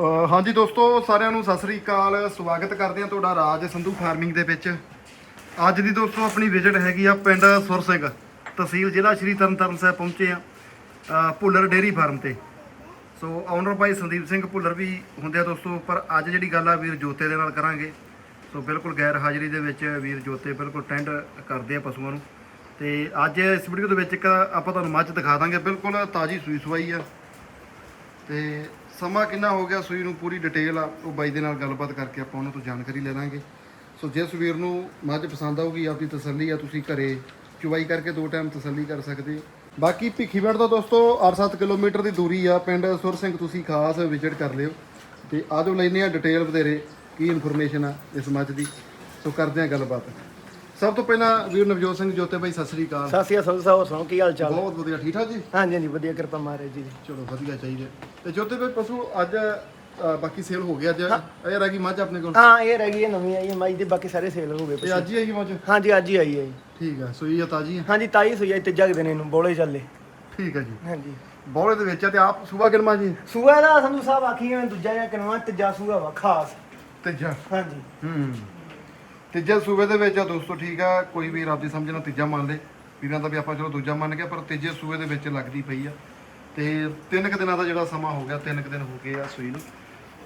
ਹਾਂਜੀ ਦੋਸਤੋ, ਸਾਰਿਆਂ ਨੂੰ ਸਤਿ ਸ੍ਰੀ ਅਕਾਲ। ਸਵਾਗਤ ਕਰਦੇ ਹਾਂ ਤੁਹਾਡਾ ਰਾਜ ਸੰਧੂ ਫਾਰਮਿੰਗ ਦੇ ਵਿੱਚ। ਅੱਜ ਦੀ ਦੋਸਤੋ, ਆਪਣੀ ਵਿਜ਼ਿਟ ਹੈਗੀ ਆ ਪਿੰਡ ਸੁਰ ਸਿੰਘ, ਤਹਿਸੀਲ ਜ਼ਿਲ੍ਹਾ ਸ਼੍ਰੀ ਤਰਨਤਾਰਨ ਸਾਹਿਬ ਪਹੁੰਚੇ ਆ ਭੁੱਲਰ ਡੇਰੀ ਫਾਰਮ ਤੇ। ਸੋ ਓਨਰ ਭਾਈ ਸੰਦੀਪ ਸਿੰਘ ਭੁੱਲਰ ਵੀ ਹੁੰਦੇ ਆ ਦੋਸਤੋ, ਪਰ ਅੱਜ ਜਿਹੜੀ ਗੱਲ ਆ ਵੀਰ ਜੋਤੇ ਦੇ ਨਾਲ ਕਰਾਂਗੇ। ਸੋ ਬਿਲਕੁਲ ਗੈਰ ਹਾਜ਼ਰੀ ਦੇ ਵਿੱਚ ਵੀਰ ਜੋਤੇ ਬਿਲਕੁਲ ਟੈਂਡ ਕਰਦੇ ਆ ਪਸ਼ੂਆਂ ਨੂੰ। ਤੇ ਅੱਜ ਇਸ ਵੀਡੀਓ ਦੇ ਵਿੱਚ ਇੱਕ ਆਪਾਂ ਤੁਹਾਨੂੰ ਮੱਝ ਦਿਖਾ ਦਾਂਗੇ, ਬਿਲਕੁਲ ਤਾਜੀ ਸੂਈ ਸਵਾਈ ਆ। ਤੇ ਸਮਾਂ ਕਿੰਨਾ ਹੋ ਗਿਆ ਸੂਈ ਨੂੰ ਪੂਰੀ ਡਿਟੇਲ ਆ, ਉਹ ਬਾਈ ਦੇ ਨਾਲ ਗੱਲਬਾਤ ਕਰਕੇ ਆਪਾਂ ਉਹਨਾਂ ਤੋਂ ਜਾਣਕਾਰੀ ਲੈ ਲਾਂਗੇ। ਸੋ ਜਿਸ ਵੀਰ ਨੂੰ ਮੱਝ ਪਸੰਦ ਆਊਗੀ, ਆਪਦੀ ਤਸੱਲੀ ਆ, ਤੁਸੀਂ ਘਰੇ ਚੁਵਾਈ ਕਰਕੇ ਦੋ ਟਾਈਮ ਤਸੱਲੀ ਕਰ ਸਕਦੇ ਹੋ। ਬਾਕੀ ਭਿੱਖੀਵਿੰਡ ਤੋਂ ਦੋਸਤੋ 8-7 ਕਿਲੋਮੀਟਰ ਦੀ ਦੂਰੀ ਆ, ਪਿੰਡ ਸੁਰ ਸਿੰਘ ਤੁਸੀਂ ਖਾਸ ਵਿਜ਼ਿਟ ਕਰ ਲਿਓ। ਤੇ ਆਜੋ ਲੈਨੇ ਆ ਡਿਟੇਲ ਵਧੇਰੇ, ਕੀ ਇਨਫੋਰਮੇਸ਼ਨ ਆ ਇਸ ਮੱਝ ਦੀ। ਸੋ ਕਰਦੇ ਆ ਗੱਲਬਾਤ। ਸਭ ਤੋਂ ਪਹਿਲਾਂ ਵੀਰ ਨਵਜੋਤ ਸਿੰਘ ਜੋਤੇ ਬਾਈ ਸਤਿ ਸ੍ਰੀ ਅਕਾਲ। ਸਤਿ ਸ਼੍ਰੀ ਅਕਾਲ ਸਾਹਿਬ ਸੁਣਾਓ ਕੀ ਹਾਲ ਚਾਲ? ਬਹੁਤ ਵਧੀਆ ਠੀਕ ਠਾਕ ਜੀ? ਹਾਂਜੀ ਹਾਂਜੀ ਵਧੀਆ ਕਿਰਪਾ ਮਹਾਰਾਜ ਜੀ ਦੀ। ਚਲੋ ਵਧੀਆ ਚਾਹੀਦਾ। ਤੇ ਜੋਤੇ ਭਾਈ ਪਸ਼ੂ ਅੱਜ ਅ, ਬਾਕੀ ਸੇਲ ਹੋ ਗਿਆ ਅੱਜ। ਇਹ ਰਹਿ ਗਈ ਮੱਝ ਆਪਣੇ ਕੋਲ? ਹਾਂ ਇਹ ਰਹਿ ਗਈ ਹੈ ਨਵੀਂ ਆਈ ਹੈ ਮਾਈ ਦੇ ਬਾਕੀ ਸਾਰੇ ਸੇਲ ਹੋ ਗਏ ਤੇ ਅੱਜ ਹੀ ਆਈ ਮੱਝ? ਹਾਂਜੀ ਅੱਜ ਹੀ ਆਈ ਹੈ ਜੀ। ਠੀਕ ਆ ਸੂਈ ਆ ਤਾਜੀ ਆ? ਹਾਂਜੀ ਤਾਈ ਸੋਈ ਹੈ ਤੇ ਜਗਦੇ ਨੇ ਨੂੰ ਬੋਲੇ ਚੱਲੇ। ਠੀਕ ਆ ਜੀ। ਹਾਂਜੀ। ਬੌਲੇ ਦੇ ਵਿੱਚ ਆ ਤੇ ਆਪ ਸੂਬਾ ਕਿਨਮਾ ਜੀ? ਸੂਆ ਦਾ ਸੰਧੂ ਸਾਹਿਬ ਆਖੀ ਹੈ ਦੂਜਾ ਜਾਂ ਕਿਨਵਾ ਤੀਜਾ ਸੂਆ ਵਾ ਖਾਸ। ਤੀਜਾ। ਹਾਂਜੀ। ਹੂੰ। ਤੀਜਾ ਸੂਬੇ ਦੇ ਵਿੱਚ ਆ ਦੋਸਤੋ, ਠੀਕ ਆ, ਕੋਈ ਵੀ ਰੱਬ ਦੀ ਸਮਝ ਨਾਲ ਤੀਜਾ ਮੰਨ ਲੇ। ਵੀਰਾਂ ਦਾ ਵੀ ਆਪਾਂ ਚਲੋ ਦੂਜਾ ਮੰਨ ਗਿਆ, ਪਰ ਤੀਜੇ ਸੂਬੇ ਦੇ ਵਿੱਚ ਲੱਗਦੀ ਪਈ ਆ। ਤੇ ਤਿੰਨ ਕੁ ਦਿਨਾਂ ਦਾ ਜਿਹੜਾ ਸਮਾਂ ਹੋ ਗਿਆ, ਤਿੰਨ ਕੁ ਦਿਨ ਹੋ ਗਏ ਆ ਸੂਈ ਨੂੰ।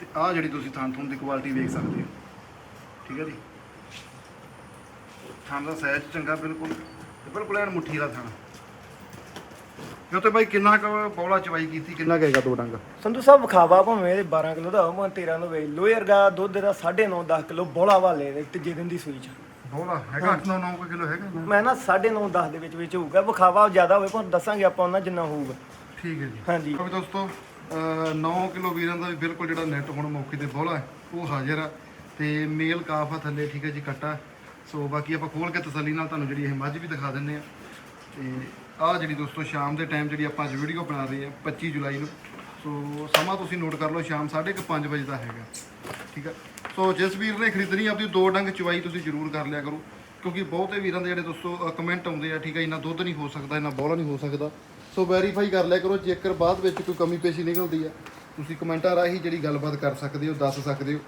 ਤੇ ਆਹ ਜਿਹੜੀ ਤੁਸੀਂ ਥਾਂ ਥੂਣ ਦੀ ਕੁਆਲਿਟੀ ਵੇਖ ਸਕਦੇ ਹੋ। ਠੀਕ ਹੈ ਜੀ? ਥਾਂ ਦਾ ਸਾਈਜ਼ ਚੰਗਾ ਬਿਲਕੁਲ ਬਿਲਕੁਲ ਐਨ ਮੁੱਠੀ ਦਾ ਥਾਂ ਜੋ ਤੇ ਬਾਈ ਕਿੰਨਾ ਕੁ ਬੌਲਾ ਚਵਾਈ ਕੀਤੀ ਕਿੰਨਾ ਕਹੇਗਾ ਦੋ ਡੰਗ? ਸੰਧੂ ਸਾਹਿਬ ਵਿਖਾਵਾ ਭਾਵੇਂ ਇਹਦੇ 12 ਕਿਲੋ ਦਾ ਹੋਵੇ 13 ਦਾ ਹੋਵੇ ਲੋਹੇ ਵਰਗਾ ਦੁੱਧ ਦਾ 9.5 10 ਕਿਲੋ ਬੋਲਾ ਵਾਲੇ ਦੇ ਤੀਜੇ ਦਿਨ ਦੀ ਸੂਈ ਚ। ਬੌਲਾ ਹੈਗਾ 8 9 9 ਕਿਲੋ ਹੈਗਾ ਨਾ? ਮੈਂ ਨਾ 9.5 10 ਦੇ ਵਿੱਚ ਵਿੱਚ ਹੋਊਗਾ ਵਿਖਾਵਾ ਜ਼ਿਆਦਾ ਹੋਵੇ ਪਰ ਦੱਸਾਂਗੇ ਆਪਾਂ ਉਹਨਾਂ ਜਿੰਨਾ ਹੋਊਗਾ। ਠੀਕ ਹੈ ਜੀ। ਹਾਂਜੀ। ਅਬ ਦੋਸਤੋ 9 ਕਿਲੋ ਵੀਰਾਂ ਦਾ ਵੀ ਬਿਲਕੁਲ ਜਿਹੜਾ ਨੈਟ ਹੁਣ ਮੌਕੇ ਤੇ ਬੋਲਾ ਹੈ ਉਹ ਹਾਜ਼ਰ ਆ। ਤੇ ਮੇਲ ਕਾਫ ਆ ਥੱਲੇ ਠੀਕ ਹੈ ਜੀ ਕੱਟਾ। ਸੋ ਬਾਕੀ ਆਪਾਂ ਖੋਲ ਕੇ ਤਸੱਲੀ ਨਾਲ ਤੁਹਾਨੂੰ ਜਿਹੜੀ ਇਹ ਮੱਝ ਵੀ ਦਿਖਾ ਦਿੰਨੇ ਆ। ਤੇ ਆਹ ਜਿਹੜੀ ਦੋਸਤੋ ਸ਼ਾਮ ਦੇ ਟਾਈਮ ਜਿਹੜੀ ਆਪਾਂ ਅੱਜ ਵੀਡੀਓ ਬਣਾ ਰਹੇ ਆ 25 ਜੁਲਾਈ ਨੂੰ। ਸੋ ਸਮਾਂ ਤੁਸੀਂ ਨੋਟ ਕਰ ਲਓ, ਸ਼ਾਮ 5:30 ਵਜੇ ਦਾ ਹੈਗਾ। ਠੀਕ ਹੈ ਸੋ ਜਿਸ ਵੀਰ ਨੇ ਖਰੀਦਣੀ ਆਪਣੀ ਦੋ ਡੰਗ ਚਵਾਈ ਤੁਸੀਂ ਜ਼ਰੂਰ ਕਰ ਲਿਆ ਕਰੋ। ਕਿਉਂਕਿ ਬਹੁਤੇ ਵੀਰਾਂ ਦੇ ਜਿਹੜੇ ਦੋਸਤੋ ਕਮੈਂਟ ਆਉਂਦੇ ਆ, ਠੀਕ ਹੈ ਇੰਨਾ ਦੁੱਧ ਨਹੀਂ ਹੋ ਸਕਦਾ, ਇੰਨਾ ਬੋਲਾ ਨਹੀਂ ਹੋ ਸਕਦਾ। ਸੋ ਵੈਰੀਫਾਈ ਕਰ ਲਿਆ ਕਰੋ, ਜੇਕਰ ਬਾਅਦ ਵਿੱਚ ਕੋਈ ਕਮੀ ਪੇਸ਼ੀ ਨਿਕਲਦੀ ਆ, ਤੁਸੀਂ ਕਮੈਂਟਾਂ ਰਾਹੀਂ ਜਿਹੜੀ ਗੱਲਬਾਤ ਕਰ ਸਕਦੇ ਹੋ, ਦੱਸ ਸਕਦੇ ਹੋ।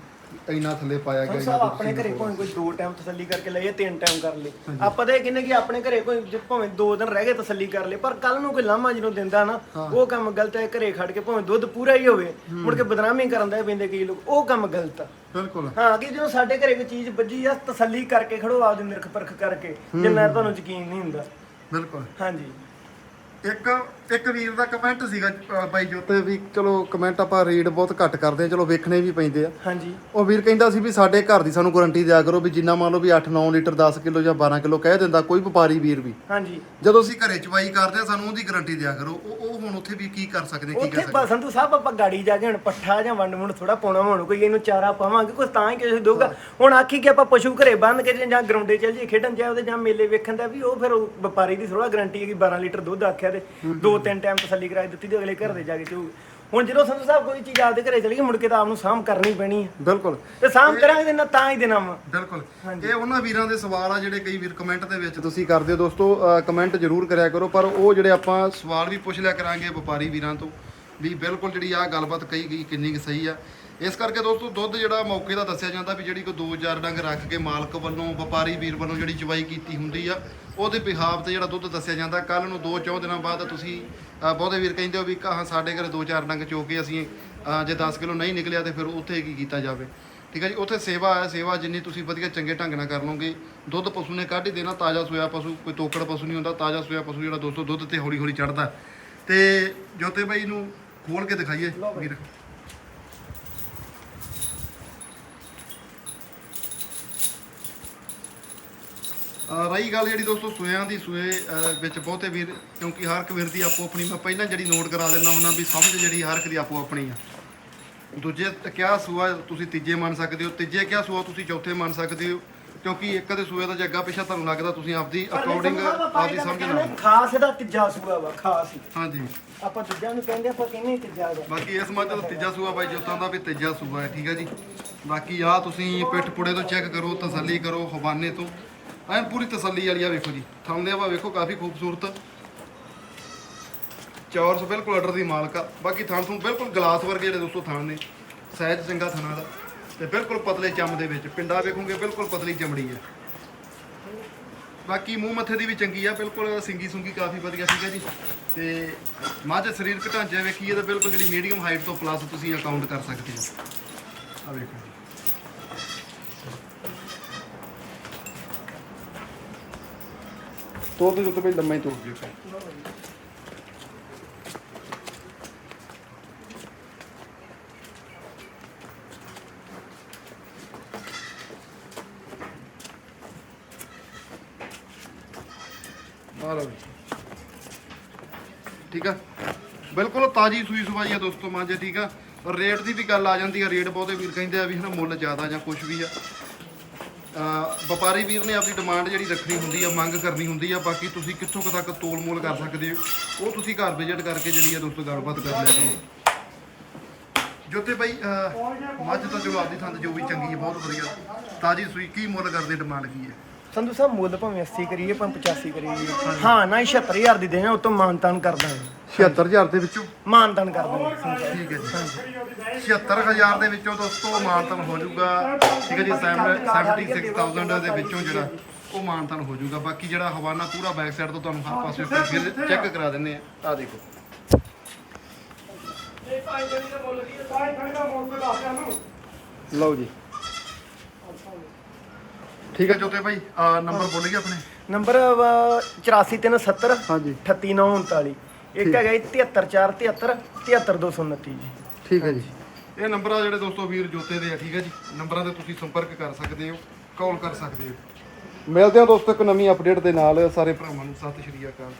ਇੰਨਾ ਥੱਲੇ ਪਾਇਆ ਗਿਆ ਸਭ ਆਪਣੇ ਘਰੇ ਭਾਵੇਂ ਕੋਈ ਦੋ ਟਾਈਮ ਤਸੱਲੀ ਕਰਕੇ ਲਈਏ ਤਿੰਨ ਟਾਈਮ ਕਰ ਲੇ ਆਪਾਂ ਤਾਂ ਇਹ ਕਹਿੰਦੇ ਕਿ ਆਪਣੇ ਘਰੇ ਕੋਈ ਜੇ ਭਾਵੇਂ ਦੋ ਦਿਨ ਰਹਿ ਗਏ ਤਸੱਲੀ ਕਰ ਲੇ ਪਰ ਕੱਲ ਨੂੰ ਕੋਈ ਲਾਮਾ ਜਿਹਨੂੰ ਦਿੰਦਾ ਨਾ ਉਹ ਕੰਮ ਗਲਤ ਹੈ ਘਰੇ ਖੜ ਕੇ ਭਾਵੇਂ ਦੁੱਧ ਪੂਰਾ ਹੀ ਹੋਵੇ ਮੁੜ ਕੇ ਬਦਨਾਮੀ ਕਰਨ ਦਾ ਪੈਂਦੇ ਕਈ ਲੋਕ ਉਹ ਕੰਮ ਗਲਤ ਆ। ਬਿਲਕੁਲ। ਹਾਂ ਕਿ ਜਦੋਂ ਸਾਡੇ ਘਰੇ ਕੋਈ ਚੀਜ਼ ਵੱਜੀ ਆ ਤਸੱਲੀ ਕਰਕੇ ਖੜੋ ਆਪਦੀ ਨਿਰਖ ਪਰਖ ਕਰਕੇ ਜਿੰਨਾ ਤੁਹਾਨੂੰ ਯਕੀਨ ਨਹੀਂ ਹੁੰਦਾ। ਬਿਲਕੁਲ। ਹਾਂਜੀ। ਇੱਕ ਇੱਕ ਵੀਰ ਦਾ ਕਮੈਂਟ ਸੀਗਾ ਅ, ਬਾਈ ਜੋਤੇ। ਵੀ ਚਲੋ ਕਮੈਂਟ ਆਪਾਂ ਰੀਡ ਬਹੁਤ ਘੱਟ ਕਰਦੇ ਆ ਚਲੋ ਵੇਖਣੇ ਵੀ ਪੈਂਦੇ ਆ। ਹਾਂਜੀ। ਉਹ ਵੀਰ ਕਹਿੰਦਾ ਸੀ ਵੀ ਸਾਡੇ ਘਰ ਦੀ ਸਾਨੂੰ ਗਾਰੰਟੀ ਦਿਆ ਕਰੋ ਵੀ ਜਿੰਨਾ ਮੰਨ ਲਓ ਵੀ 8-9 ਲੀਟਰ 10 ਕਿਲੋ ਜਾਂ 12 ਕਿਲੋ ਕਹਿ ਦਿੰਦਾ ਕੋਈ ਵਪਾਰੀ ਵੀਰ ਵੀ। ਹਾਂਜੀ। ਜਦੋਂ ਅਸੀਂ ਘਰੇ ਚਵਾਈ ਕਰਦੇ ਆ ਸਾਨੂੰ ਉਹਦੀ ਗਾਰੰਟੀ ਦਿਆ ਕਰੋ। ਉਹ ਉਹ ਹੁਣ ਉੱਥੇ ਵੀ ਕੀ ਕਰ ਸਕਦੇ ਕੀ ਉੱਥੇ ਕਰ ਸਕਦੇ? ਬਸ ਸੰਧੂ ਸਾਹਿਬ ਆਪਾਂ ਗਾੜੀ ਜਾ ਕੇ ਹੁਣ ਪੱਠਾ ਜਾਂ ਵੰਡ ਮੁੰਡ ਥੋੜਾ ਪਾਉਣਾ ਹੁਣ ਕੋਈ ਇਹਨੂੰ ਚਾਰਾ ਪਾਵਾਂਗੇ ਕੁਝ ਤਾਂ ਹੀ ਕਿਸੇ ਦਊਗਾ। ਹੁਣ ਆਖੀ ਕਿ ਆਪਾਂ ਪਸ਼ੂ ਘਰੇ ਬੰਨ ਕੇ ਜੇ ਜਾਂ ਗਰਾਉਂਡੇ ਚੱਲ ਜੀ ਖੇਡਣ ਜਾਏ ਉਹਦੇ ਜਾਂ ਮੇਲੇ ਵੇਖਣ ਦਾ ਵੀ ਉਹ ਫਿਰ ਉਹ ਵਪਾਰੀ ਦੀ ਥੋੜਾ ਗਾਰੰਟੀ ਹੈ ਕਿ 12 ਲੀਟਰ ਦੁੱਧ ਆਖਿਆ ਤੇ ਦੋ ਤਿੰਨ ਟਾਈਮ ਤਸੱਲੀ ਕਰਾਈ ਦਿੱਤੀ ਤੇ ਅਗਲੇ ਘਰ ਦੇ ਜਾ ਕੇ ਚੂ ਹੁਣ ਜਦੋਂ ਸੰਧੂ ਸਾਹਿਬ ਕੋਈ ਚੀਜ਼ ਆਪਦੇ ਘਰੇ ਚਲੀ ਗਈ ਮੁੜ ਕੇ ਤਾਂ ਆਪ ਨੂੰ ਸਾਂਭ ਕਰਨੀ ਪੈਣੀ ਹੈ ਬਿਲਕੁਲ। ਤੇ ਸਾਂਭ ਕਰਾਂਗੇ ਨਾ ਤਾਂ ਹੀ ਦੇਣਾ ਵਾ। ਬਿਲਕੁਲ। ਇਹ ਉਹਨਾਂ ਵੀਰਾਂ ਦੇ ਸਵਾਲ ਆ ਜਿਹੜੇ ਕਈ ਵੀਰ ਕਮੈਂਟ ਦੇ ਵਿੱਚ ਤੁਸੀਂ ਕਰਦੇ ਹੋ। ਦੋਸਤੋ ਕਮੈਂਟ ਜ਼ਰੂਰ ਕਰਿਆ ਕਰੋ ਪਰ ਉਹ ਜਿਹੜੇ ਆਪਾਂ ਸਵਾਲ ਵੀ ਪੁੱਛ ਲਿਆ ਕਰਾਂਗੇ ਵਪਾਰੀ ਵੀਰਾਂ ਤੋਂ ਵੀ ਬਿਲਕੁਲ ਜਿਹੜੀ ਆ ਗੱਲਬਾਤ ਕਹੀ ਗਈ ਕਿੰਨੀ ਕੁ ਸਹੀ ਆ। ਇਸ ਕਰਕੇ ਦੋਸਤੋ, ਦੁੱਧ ਜਿਹੜਾ ਮੌਕੇ ਦਾ ਦੱਸਿਆ ਜਾਂਦਾ ਵੀ ਜਿਹੜੀ ਕੋਈ 2000 ਡੰਗ ਰੱਖ ਕੇ ਮਾਲਕ ਵੱਲੋਂ, ਵਪਾਰੀ ਵੀਰ ਵੱਲੋਂ ਜਿਹੜੀ ਚਵਾਈ ਕੀਤੀ ਹੁੰਦੀ ਆ, ਉਹਦੇ ਬਿਹਾਵ ਤੇ ਜਿਹੜਾ ਦੁੱਧ ਦੱਸਿਆ ਜਾਂਦਾ। ਕੱਲ ਨੂੰ 2-4 ਦਿਨਾਂ ਬਾਅਦ ਤੁਸੀਂ ਬਹੁਤੇ ਵੀਰ ਕਹਿੰਦੇ ਹੋ ਵੀ ਕਹਾਂ ਸਾਡੇ ਘਰੇ 2-4 ਡੰਗ ਚੋ ਕੇ ਅਸੀਂ ਜੇ 10 ਕਿਲੋ ਨਹੀਂ ਨਿਕਲਿਆ ਤੇ ਫਿਰ ਉੱਥੇ ਕੀ ਕੀਤਾ ਜਾਵੇ? ਠੀਕ ਹੈ ਜੀ, ਉੱਥੇ ਸੇਵਾ ਹੈ, ਸੇਵਾ ਜਿੰਨੀ ਤੁਸੀਂ ਵਧੀਆ ਚੰਗੇ ਢੰਗ ਨਾਲ ਕਰ ਲਓਗੇ। ਦੁੱਧ ਪਸ਼ੂ ਨੇ ਕੱਢ ਹੀ ਦੇਣਾ, ਤਾਜ਼ਾ ਸੋਇਆ ਪਸ਼ੂ, ਕੋਈ ਤੋਕੜ ਪਸ਼ੂ ਨਹੀਂ ਹੁੰਦਾ, ਤਾਜ਼ਾ ਸੋਇਆ ਪਸ਼ੂ ਜਿਹੜਾ ਦੋਸਤੋ ਦੁੱਧ ਤੇ ਹੌਲੀ ਹੌਲੀ ਚੜਦਾ ਤੇ ਜੋਤੇ ਬਾਈ ਨੂੰ ਖੋਲ ਕੇ ਦਿਖਾਈਏ, ਵੀਰ। ਰਹੀ ਗੱਲ ਜਿਹੜੀ ਦੋਸਤੋ ਸੋਇਆਂ ਦੀ ਸੋਏ ਵਿੱਚ ਬਹੁਤੇ ਵੀਰ ਕਿਉਂਕਿ ਹਰ ਇੱਕ ਵੀਰ ਦੀ ਆਪੋ ਆਪਣੀ ਮੈਂ ਪਹਿਲਾਂ ਜਿਹੜੀ ਨੋਟ ਕਰਾ ਦਿੰਦਾ ਉਹਨਾਂ ਵੀ ਸਮਝ ਜਿਹੜੀ ਹਰ ਇੱਕ ਦੀ ਆਪੋ ਆਪਣੀ ਆ। ਦੂਜੇ ਕਿਆ ਸੂਆ ਤੁਸੀਂ ਤੀਜੇ ਮੰਨ ਸਕਦੇ ਹੋ ਤੀਜੇ ਕਿਆ ਸੂਆ ਤੁਸੀਂ ਚੌਥੇ ਮੰਨ ਸਕਦੇ ਹੋ ਕਿਉਂਕਿ ਇੱਕ ਦੇ ਸੂਏ ਦਾ ਜੇ ਅੱਗਾ ਪਿੱਛਾ ਤੁਹਾਨੂੰ ਲੱਗਦਾ ਤੁਸੀਂ ਆਪਦੀ ਅਕੋਰਡਿੰਗ ਆਪਦੀ ਸਮਝ ਨਾਲ। ਖਾਸ ਇਹਦਾ ਤੀਜਾ ਸੂਆ ਵਾ ਖਾਸ ਹਾਂਜੀ। ਆਪਾਂ ਦੂਜਿਆਂ ਨੂੰ ਕਹਿੰਦੇ ਆਪਾਂ ਕਹਿੰਦੇ ਤੀਜਾ ਵਾ। ਬਾਕੀ ਇਸ ਮੱਝ ਦਾ ਤੀਜਾ ਸੂਆ ਬਾਈ ਜੋਤਾਂ ਦਾ ਵੀ ਤੀਜਾ ਸੂਆ ਹੈ ਠੀਕ ਹੈ ਜੀ। ਬਾਕੀ ਆ ਤੁਸੀਂ ਪਿੱਠ ਪੁੜੇ ਤੋਂ ਚੈੱਕ ਕਰੋ ਤਸੱਲੀ ਕਰੋ ਹਵਾਨੇ ਤੋਂ। ਐਨ ਪੂਰੀ ਤਸੱਲੀ ਵਾਲੀ ਆ ਵੇਖੋ ਜੀ। ਥਾਂ ਦੇ ਹਵਾ ਵੇਖੋ ਕਾਫੀ ਖੂਬਸੂਰਤ। ਚੌਰਸ ਬਿਲਕੁਲ ਅਡਰ ਦੀ ਮਾਲਕ ਆ। ਬਾਕੀ ਥਣ ਤੋਂ ਬਿਲਕੁਲ ਗਲਾਸ ਵਰਗੇ ਜਿਹੜੇ ਦੋਸਤੋ ਥਣ ਨੇ ਸਾਈਜ਼ ਚੰਗਾ ਥਣਾ ਦਾ ਤੇ ਬਿਲਕੁਲ ਪਤਲੇ ਚਮ ਦੇ ਵਿੱਚ, ਪਿੰਡਾ ਵੇਖੋਗੇ ਬਿਲਕੁਲ ਪਤਲੀ ਚਮੜੀ ਹੈ ਬਾਕੀ ਮੂੰਹ ਮੱਥੇ ਦੀ ਵੀ ਚੰਗੀ ਆ, ਬਿਲਕੁਲ ਸਿੰਗੀ ਸੁੰਗੀ ਕਾਫੀ ਵਧੀਆ ਸੀਗਾ ਜੀ। ਤੇ ਮੱਝ ਸਰੀਰਕ ਢਾਂਚਾ ਵੇਖੀਏ ਤਾਂ ਬਿਲਕੁਲ ਜਿਹੜੀ ਮੀਡੀਅਮ ਹਾਈਟ ਤੋਂ ਪਲੱਸ ਤੁਸੀਂ ਅਕਾਊਂਟ ਕਰ ਸਕਦੇ ਹੋ। ਆ ਵੇਖੋ ਜੀ ਤੋਰ ਦੇ ਉੱਤੇ ਵੀ ਲੰਮਾ ਹੀ ਤੋਰ ਠੀਕ ਆ? ਬਿਲਕੁਲ ਤਾਜੀ ਸੂਈ ਸਵਾਈ ਆ ਦੋਸਤੋ ਮਾਂ ਮੱਝ, ਠੀਕ ਆ? ਰੇਟ ਦੀ ਵੀ ਗੱਲ ਆ ਜਾਂਦੀ ਆ, ਰੇਟ ਬਹੁਤੇ ਵੀਰ ਕਹਿੰਦੇ ਆ ਵੀ ਹਨਾ ਮੁੱਲ ਜ਼ਿਆਦਾ ਜਾਂ ਕੁਝ ਵੀ ਆ। ਵਪਾਰੀ ਵੀਰ ਨੇ ਆਪਣੀ ਡਿਮਾਂਡ ਜਿਹੜੀ ਰੱਖਣੀ ਹੁੰਦੀ ਆ, ਮੰਗ ਕਰਨੀ ਹੁੰਦੀ ਆ, ਬਾਕੀ ਤੁਸੀਂ ਕਿੱਥੋਂ ਕੁ ਤੱਕ ਤੋਲ ਮੋਲ ਕਰ ਸਕਦੇ ਹੋ, ਉਹ ਤੁਸੀਂ ਘਰ ਵਿਜ਼ਿਟ ਕਰਕੇ ਜਿਹੜੀ ਆ ਦੋਸਤੋ ਗੱਲਬਾਤ ਕਰ ਲਿਆ ਕਰੋ। ਜੋਤੇ ਬਾਈ ਮੱਝ ਤਾਂ ਜੋ ਆਪਦੀ ਥਾਂ ਜੋ ਵੀ ਚੰਗੀ ਹੈ ਬਹੁਤ ਵਧੀਆ। ਤਾਜੀ ਸੂਈ ਕੀ ਮੁੱਲ ਕਰਦੇ ਡਿਮਾਂਡ ਕੀ ਹੈ ਸੰਧੂ ਸਾਹਿਬ ਮੁੱਲ ਭਾਵੇਂ 80 ਕਰੀਏ ਭਾਵੇਂ 85 ਕਰੀਏ। ਹਾਂ ਨਾ 76000 ਦੀ ਦੇਣਾ ਉਤੋਂ ਮਾਨਤਾਨ ਕਰ ਦਾਂਗੇ। 76000 ਦੇ ਵਿੱਚੋਂ? ਮਾਨਤਾਨ ਕਰ ਦਾਂਗੇ। ਸੰਧੂ ਸਾਹਿਬ। ਠੀਕ ਹੈ ਜੀ 76000 ਦੇ ਵਿੱਚੋਂ ਦੋਸਤੋ ਮਾਨਤਨ ਹੋ ਜਾਊਗਾ। ਠੀਕ ਹੈ ਜੀ 76000 ਦੇ ਵਿੱਚੋਂ ਜਿਹੜਾ ਉਹ ਮਾਨਤਨ ਹੋ ਜਾਊਗਾ। ਬਾਕੀ ਜਿਹੜਾ ਹਵਾਨਾ ਪੂਰਾ ਬੈਕ ਸਾਈਡ ਤੋਂ ਤੁਹਾਨੂੰ ਹਰ ਪਾਸੇ ਫਿਰ ਚੈੱਕ ਕਰਾ ਦਿੰਨੇ ਆ ਆ ਦੇਖੋ। ਲਓ ਜੀ। ਠੀਕ ਹੈ ਜੋਤੇ ਭਾਈ ਆ ਨੰਬਰ ਬੋਲੀਏ ਆਪਣੇ? ਨੰਬਰ 84370 ਹਾਂਜੀ। 38939 ਇੱਕ ਹੈਗਾ ਜੀ 73473 73229 ਜੀ। ਠੀਕ ਹੈ ਜੀ। ਇਹ ਨੰਬਰ ਆ ਜਿਹੜੇ ਦੋਸਤੋ ਵੀਰ ਜੋਤੇ ਦੇ ਆ ਠੀਕ ਹੈ ਜੀ। ਨੰਬਰਾਂ ਤੇ ਤੁਸੀਂ ਸੰਪਰਕ ਕਰ ਸਕਦੇ ਹੋ ਕਾਲ ਕਰ ਸਕਦੇ ਹੋ। ਮਿਲਦੇ ਹਾਂ ਦੋਸਤੋ ਇੱਕ ਨਵੀਂ ਅਪਡੇਟ ਦੇ ਨਾਲ ਸਾਰੇ ਭਰਾਵਾਂ ਨੂੰ ਸਤਿ ਸ਼੍ਰੀ ਅਕਾਲ।